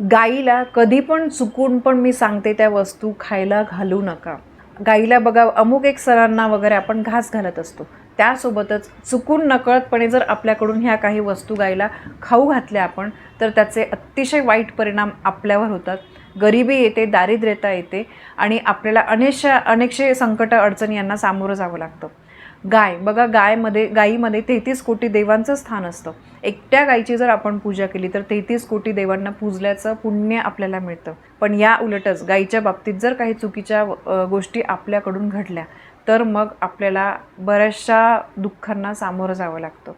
गाईला कधी पण चुकून पण मी सांगते त्या वस्तू खायला घालू नका. गाईला बघा अमुक एक सरांना वगैरे आपण घास घालत असतो. त्यासोबतच चुकून नकळतपणे जर आपल्याकडून ह्या काही वस्तू गाईला खाऊ घातल्या आपण तर त्याचे अतिशय वाईट परिणाम आपल्यावर होतात. गरिबी येते दारिद्र्यता येते आणि आपल्याला अनेकशा अनेकशे संकट अडचणी यांना सामोरं जावं लागतं. गाय. बघा गायमध्ये गायीमध्ये तेहतीस कोटी देवांचं स्थान असतं. एकट्या गायीची जर आपण पूजा केली तर तेहतीस कोटी देवांना पूजल्याचं पुण्य आपल्याला मिळतं. पण या उलटच गायीच्या बाबतीत जर काही चुकीच्या गोष्टी आपल्याकडून घडल्या तर मग आपल्याला बऱ्याचशा दुःखांना सामोरं जावं लागतं.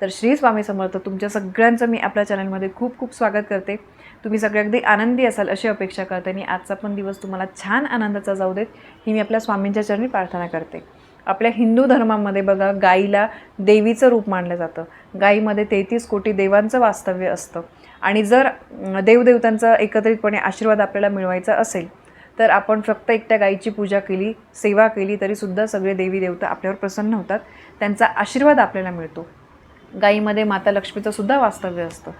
तर श्री स्वामी समर्थ तुमच्या सगळ्यांचं मी आपल्या चॅनलमध्ये खूप खूप स्वागत करते. तुम्ही सगळे अगदी आनंदी असाल अशी अपेक्षा करते. आणि आजचा पण दिवस तुम्हाला छान आनंदाचा जाऊ देत ही मी आपल्या स्वामींच्या चरणी प्रार्थना करते. आपल्या हिंदू धर्मामध्ये बघा गाईला देवीचं रूप मानलं जातं. गाईमध्ये तेहतीस कोटी देवांचं वास्तव्य असतं. आणि जर देवदेवतांचा एकत्रितपणे आशीर्वाद आपल्याला मिळवायचा असेल तर आपण फक्त एकट्या गाईची पूजा केली सेवा केली तरीसुद्धा सगळे देवी देवता आपल्यावर प्रसन्न होतात. त्यांचा आशीर्वाद आपल्याला मिळतो. गाईमध्ये माता लक्ष्मीचं सुद्धा वास्तव्य असतं.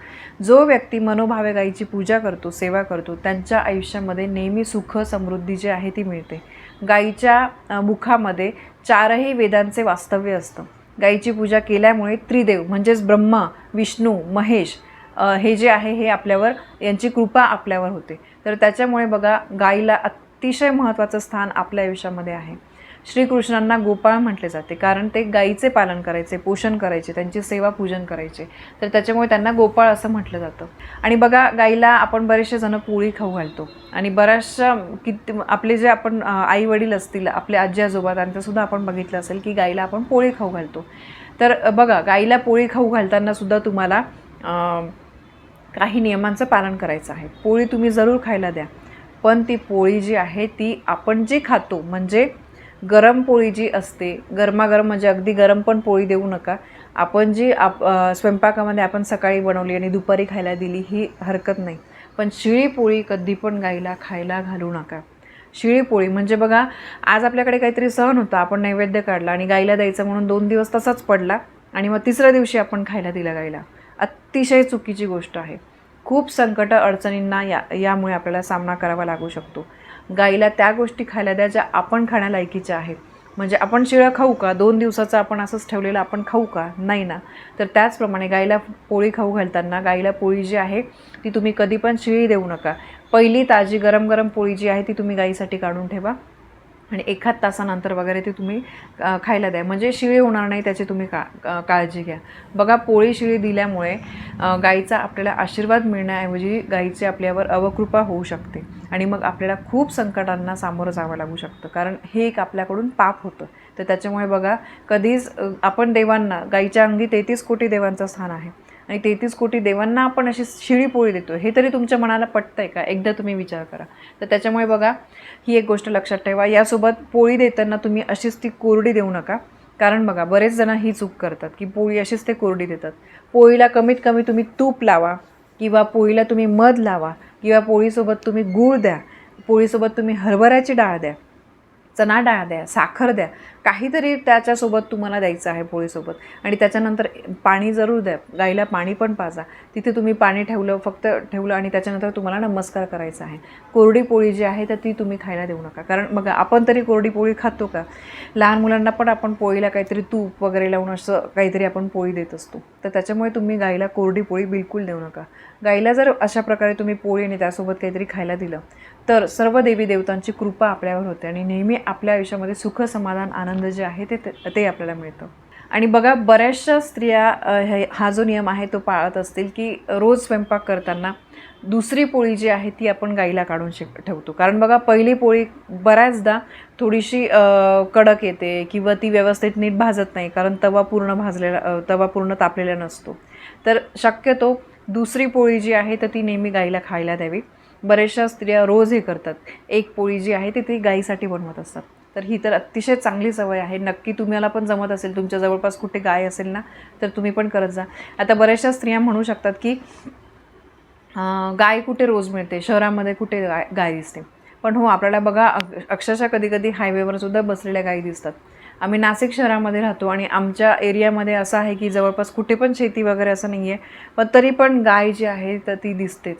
जो व्यक्ती मनोभावे गाईची पूजा करतो सेवा करतो त्यांच्या आयुष्यामध्ये नेहमी सुख समृद्धी जी आहे ती मिळते. गाईच्या मुखामध्ये चारही वेदांचे वास्तव्य असतं. गाईची पूजा केल्यामुळे त्रिदेव म्हणजेच ब्रह्मा विष्णू महेश हे जे आहे हे आपल्यावर यांची कृपा आपल्यावर होते. तर त्याच्यामुळे बघा गाईला अतिशय महत्त्वाचं स्थान आपल्या आयुष्यामध्ये आहे. श्रीकृष्णांना गोपाळ म्हटले जाते. कारण ते गाईचे पालन करायचे पोषण करायचे त्यांची सेवा पूजन करायचे. तर त्याच्यामुळे त्यांना गोपाळ असं म्हटलं जातं. आणि बघा गाईला आपण बरेचसे जण पोळी खाऊ घालतो. आणि बऱ्याचशा किती आपले जे आपण आई वडील असतील आपले आजी आजोबा त्यांचंसुद्धा आपण बघितलं असेल की गाईला आपण पोळी खाऊ घालतो. तर बघा गाईला पोळी खाऊ घालताना सुद्धा तुम्हाला काही नियमांचं पालन करायचं आहे. पोळी तुम्ही जरूर खायला द्या. पण ती पोळी जी आहे ती आपण जी खातो म्हणजे गरम पोळी जी असते गरमागरम म्हणजे अगदी गरम पण पोळी देऊ नका. आपण जी आप स्वयंपाकामध्ये आपण सकाळी बनवली आणि दुपारी खायला दिली ही हरकत नाही. पण शिळी पोळी कधी पण गाईला खायला घालू नका. शिळी पोळी म्हणजे बघा आज आपल्याकडे काहीतरी सहन होता आपण नैवेद्य काढला आणि गाईला द्यायचं म्हणून दोन दिवस तसाच पडला आणि मग तिसऱ्या दिवशी आपण खायला दिला गाईला. अतिशय चुकीची गोष्ट आहे. खूप संकट अडचणींना या यामुळे आपल्याला सामना करावा लागू शकतो. गाईला त्या गोष्टी खायला द्या ज्या आपण खाण्यालायकीच्या आहेत. म्हणजे आपण शिळं खाऊ का? दोन दिवसाचं आपण असंच ठेवलेलं आपण खाऊ का? नाही ना. तर त्याचप्रमाणे गाईला पोळी खाऊ घालताना गाईला पोळी जी आहे ती तुम्ही कधी पण शिळी देऊ नका. पहिली ताजी गरम गरम पोळी जी आहे ती तुम्ही गाईसाठी काढून ठेवा. आणि एखाद तासानंतर वगैरे ते तुम्ही खायला द्या. म्हणजे शिळी होणार नाही त्याची तुम्ही का काळजी घ्या. बघा पोळी शिळी दिल्यामुळे गाईचा आपल्याला आशीर्वाद मिळण्याऐवजी गाईची आपल्यावर अवकृपा होऊ शकते. आणि मग आपल्याला खूप संकटांना सामोरं जावं लागू शकतं. कारण हे एक आपल्याकडून पाप होतं. तर त्याच्यामुळे बघा कधीच आपण देवांना गाईच्या अंगी तेहतीस कोटी देवांचं स्थान आहे. आणि तेहतीस कोटी देवांना आपण अशी शिळी पोळी देतो हे तरी तुमच्या मनाला पटतं आहे का? एकदा तुम्ही विचार करा. तर त्याच्यामुळे बघा ही एक गोष्ट लक्षात ठेवा. यासोबत पोळी देताना तुम्ही अशीच ती कोरडी देऊ नका. कारण बघा बरेच जण ही चूक करतात की पोळी अशीच ते कोरडी देतात. पोळीला कमीत कमी तुम्ही तूप लावा किंवा पोळीला तुम्ही मध लावा किंवा पोळीसोबत तुम्ही गूळ द्या. पोळीसोबत तुम्ही हरभऱ्याची डाळ द्या. चणा डाळ द्या साखर द्या काहीतरी त्याच्यासोबत तुम्हाला द्यायचं आहे पोळीसोबत. आणि त्याच्यानंतर पाणी जरूर द्या गाईला पाणी पण पाजा. तिथे तुम्ही पाणी ठेवलं फक्त ठेवलं आणि त्याच्यानंतर तुम्हाला नमस्कार करायचा आहे. कोरडी पोळी जी आहे तर ती तुम्ही खायला देऊ नका. कारण बघा आपण तरी कोरडी पोळी खातो का? लहान मुलांना पण आपण पोळीला काहीतरी तूप वगैरे लावून असं काहीतरी आपण पोळी देत असतो. तर त्याच्यामुळे तुम्ही गाईला कोरडी पोळी बिलकुल देऊ नका. गाईला जर अशा प्रकारे तुम्ही पोळी आणि त्यासोबत काहीतरी खायला दिलं तर सर्व देवी देवतांची कृपा आपल्यावर होते आणि नेहमी आपल्या आयुष्यामध्ये सुख समाधान आनंद जे आहे ते ते आपल्याला मिळतं. आणि बघा बऱ्याचशा स्त्रिया हे हा जो नियम आहे तो पाळत असतील की रोज स्वयंपाक करताना दुसरी पोळी जी आहे ती आपण गाईला काढून शिक ठेवतो. कारण बघा पहिली पोळी बऱ्याचदा थोडीशी कडक येते किंवा ती व्यवस्थित नीट भाजत नाही कारण तवा पूर्ण भाजलेला तवा पूर्ण तापलेला नसतो. तर शक्यतो दुसरी पोळी जी आहे तर ती नेहमी गाईला खायला द्यावी. बऱ्याचशा स्त्रिया रोज हे करतात. एक पोळी जी आहे ती ती गाईसाठी बनवत असतात. तर ही तर अतिशय चांगली सवय आहे. नक्की तुम्हाला पण जमत असेल तुमच्या जवळपास कुठे गाय असेल ना तर तुम्ही पण करत जा. आता बऱ्याचशा स्त्रिया म्हणू शकतात की गाय कुठे रोज मिळते शहरामध्ये कुठे गाय गाय दिसते. पण हो आपल्याला बघा अक्षरशः कधी कधी हायवेवर सुद्धा बसलेल्या गायी दिसतात. आम्ही नाशिक शहरामध्ये राहतो आणि आमच्या एरियामध्ये असं आहे की जवळपास कुठे पण शेती वगैरे असं नाही आहे पण तरी पण गाय जी आहे तर ती दिसतेच.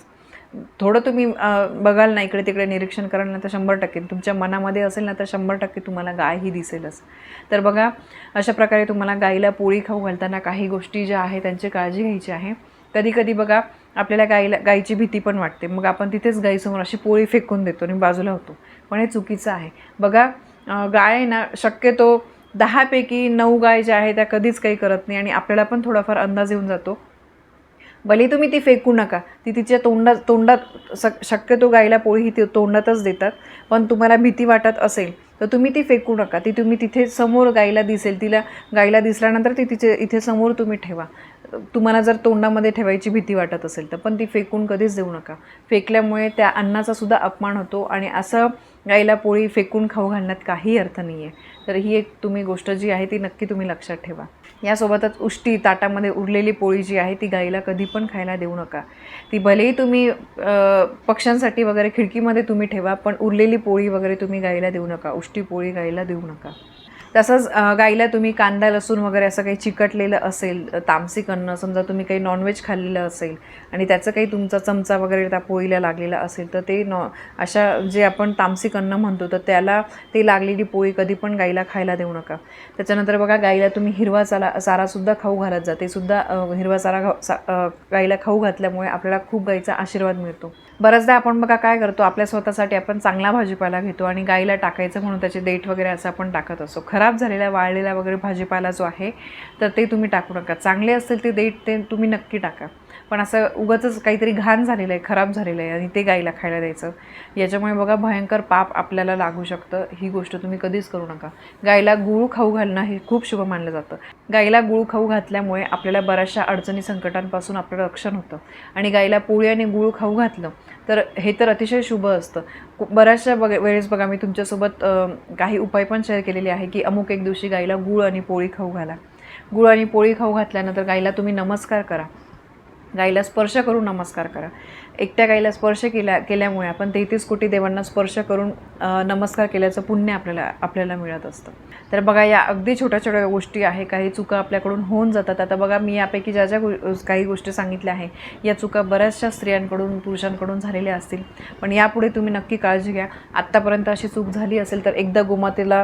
थोडं तुम्ही बघाल ना इकडे तिकडे निरीक्षण कराल ना तर शंभर टक्के. तुमच्या मनामध्ये असेल ना तर शंभर टक्के तुम्हाला गाय ही दिसेलच तर बघा अशा प्रकारे तुम्हाला गाईला पोळी खाऊ घालताना काही गोष्टी ज्या आहेत त्यांची काळजी घ्यायची आहे. कधी कधी बघा आपल्याला गाईला गाईची भीती पण वाटते. मग आपण तिथेच गाईसमोर अशी पोळी फेकून देतो आणि बाजूला होतो. पण हे चुकीचं आहे. बघा गाय आहे ना शक्यतो दहापैकी नऊ गाय ज्या आहे त्या कधीच काही करत नाही आणि आपल्याला पण थोडाफार अंदाज येऊन जातो. भले तुम्ही ती फेकू नका. ती तिच्या तोंडात तोंडात स शक्यतो गायला पोळी ही ती तोंडातच देतात. पण तुम्हाला भीती वाटत असेल तर तुम्ही ती फेकू नका. ती तुम्ही तिथे समोर गायला दिसेल तिला गायला दिसल्यानंतर ती तिचे इथे समोर तुम्ही ठेवा. तुम्हाला जर तोंडामध्ये ठेवायची भीती वाटत असेल तर पण ती फेकून कधीच देऊ नका. फेकल्यामुळे त्या अन्नाचा सुद्धा अपमान होतो आणि असं गाईला पोळी फेकून खाऊ घालण्यात काही अर्थ नाही आहे तर ही एक तुम्ही गोष्ट जी आहे ती नक्की तुम्ही लक्षात ठेवा. यासोबतच उष्टी ताटामध्ये उरलेली पोळी जी आहे ती गाईला कधी पण खायला देऊ नका. ती भलेही तुम्ही पक्ष्यांसाठी वगैरे खिडकीमध्ये तुम्ही ठेवा पण उरलेली पोळी वगैरे तुम्ही गाईला देऊ नका. उष्टी पोळी गाईला देऊ नका. तसंच गाईला तुम्ही कांदा लसूण वगैरे असं काही चिकटलेलं असेल तामसिक अन्न समजा तुम्ही काही नॉनव्हेज खाल्लेलं असेल आणि त्याचं काही तुमचा चमचा वगैरे त्या पोळीला लागलेला असेल तर ते नॉ अशा जे आपण तामसिक अन्न म्हणतो तर त्याला ते लागलेली पोळी कधी पण गाईला खायला देऊ नका. त्याच्यानंतर बघा गाईला तुम्ही हिरवा चाला चारासुद्धा खाऊ घालत जा. ते सुद्धा हिरवा चारा घा सा- गाईला खाऊ घातल्यामुळे आपल्याला खूप गाईचा आशीर्वाद मिळतो. बऱ्याचदा आपण बघा काय करतो आपल्या स्वतःसाठी आपण चांगला भाजीपाला घेतो आणि गाईला टाकायचं म्हणून त्याचे देठ वगैरे असं आपण टाकत असतो. खराब झालेला वाळलेला वगैरे भाजीपाला जो आहे तर ते तुम्ही टाकू नका. चांगले असतील ते देठ ते तुम्ही नक्की टाका. पण असं उगाचंच काहीतरी घाण झालेलं आहे खराब झालेलं आहे आणि ते गाईला खायला द्यायचं. याच्यामुळे बघा भयंकर पाप आपल्याला लागू शकतं. ही गोष्ट तुम्ही कधीच करू नका. गाईला गुळ खाऊ घालणं हे खूप शुभ मानलं जातं. गाईला गुळ खाऊ घातल्यामुळे आपल्याला बऱ्याचशा अडचणी संकटांपासून आपलं रक्षण होतं. आणि गाईला पोळी आणि गुळ खाऊ घातलं तर हे तर अतिशय शुभ असतं. बऱ्याचशा बघ वेळेस बघा मी तुमच्यासोबत काही उपाय पण शेअर केलेले आहे की अमुक एक दिवशी गाईला गुळ आणि पोळी खाऊ घाला. गुळ आणि पोळी खाऊ घातल्यानंतर गाईला तुम्ही नमस्कार करा. गाईला स्पर्श करून नमस्कार करा. एकट्या गाईला स्पर्श केल्या केल्यामुळे आपण तेहतीस कोटी देवांना स्पर्श करून नमस्कार केल्याचं पुण्य आपल्याला आपल्याला मिळत असतं. तर बघा या अगदी छोट्या छोट्या गोष्टी आहे काही चुका आपल्याकडून होऊन जातात. आता बघा मी यापैकी ज्या ज्या गो काही गोष्टी सांगितल्या आहे या चुका बऱ्याचशा स्त्रियांकडून पुरुषांकडून झालेल्या असतील. पण यापुढे तुम्ही नक्की काळजी घ्या. आत्तापर्यंत अशी चूक झाली असेल तर एकदा गोमातेला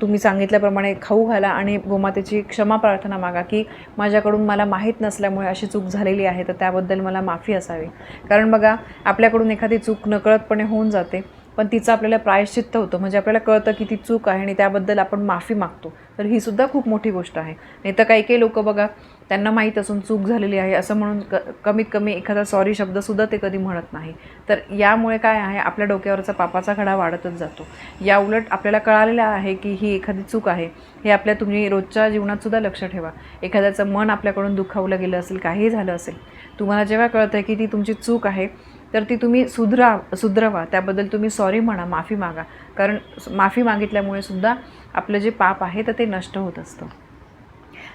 तुम्ही सांगितल्याप्रमाणे खाऊ घाला आणि गोमातेची क्षमा प्रार्थना मागा की माझ्याकडून मला माहीत नसल्यामुळे अशी चूक झालेली आहे. तर त्याबद्दल मला माफी असावी. कारण बघा आपल्याकडून एखादी चूक नकळतपणे होऊन जाते पण तिचं आपल्याला प्रायश्चित्त होतं. म्हणजे आपल्याला कळतं की ती चूक आहे आणि त्याबद्दल आपण माफी मागतो. तर ही सुद्धा खूप मोठी गोष्ट आहे. नाही तर काही काही लोक बघा त्यांना माहीत असून चूक झालेली आहे असं म्हणून क कमीत कमी एखादा सॉरी शब्दसुद्धा ते कधी म्हणत नाही. तर यामुळे काय आहे आपल्या डोक्यावरचा पापाचा खडा वाढतच जातो. या उलट आपल्याला कळालेलं आहे की ही एखादी चूक आहे. हे आपल्या तुम्ही रोजच्या जीवनातसुद्धा लक्ष ठेवा. एखाद्याचं मन आपल्याकडून दुखावलं गेलं असेल काहीही झालं असेल तुम्हाला जेव्हा कळतं आहे की ती तुमची चूक आहे तर ती तुम्ही सुधरा सुधरवा. त्याबद्दल तुम्ही सॉरी म्हणा माफी मागा. कारण माफी मागितल्यामुळे सुद्धा आपलं जे पाप आहे तर ते नष्ट होत असतं.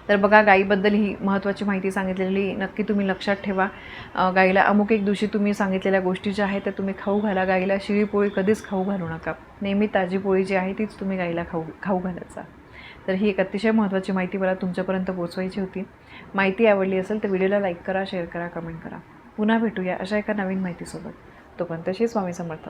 तर बघा गाईबद्दल ही महत्त्वाची माहिती सांगितलेली नक्की तुम्ही लक्षात ठेवा. गाईला अमुक एक दिवशी तुम्ही सांगितलेल्या गोष्टी ज्या आहेत त्या तुम्ही खाऊ घाला. गाईला शिळी पोळी कधीच खाऊ घालू नका. नेहमी ताजी पोळी जी आहे तीच तुम्ही गाईला खाऊ खाऊ घालायचा तर ही एक अतिशय महत्त्वाची माहिती मला तुमच्यापर्यंत पोचवायची होती. माहिती आवडली असेल तर व्हिडिओला लाईक करा शेअर करा कमेंट करा. पुन्हा भेटूया अशा एका नवीन माहितीसोबत. तोपर्यंत श्री स्वामी समर्थ.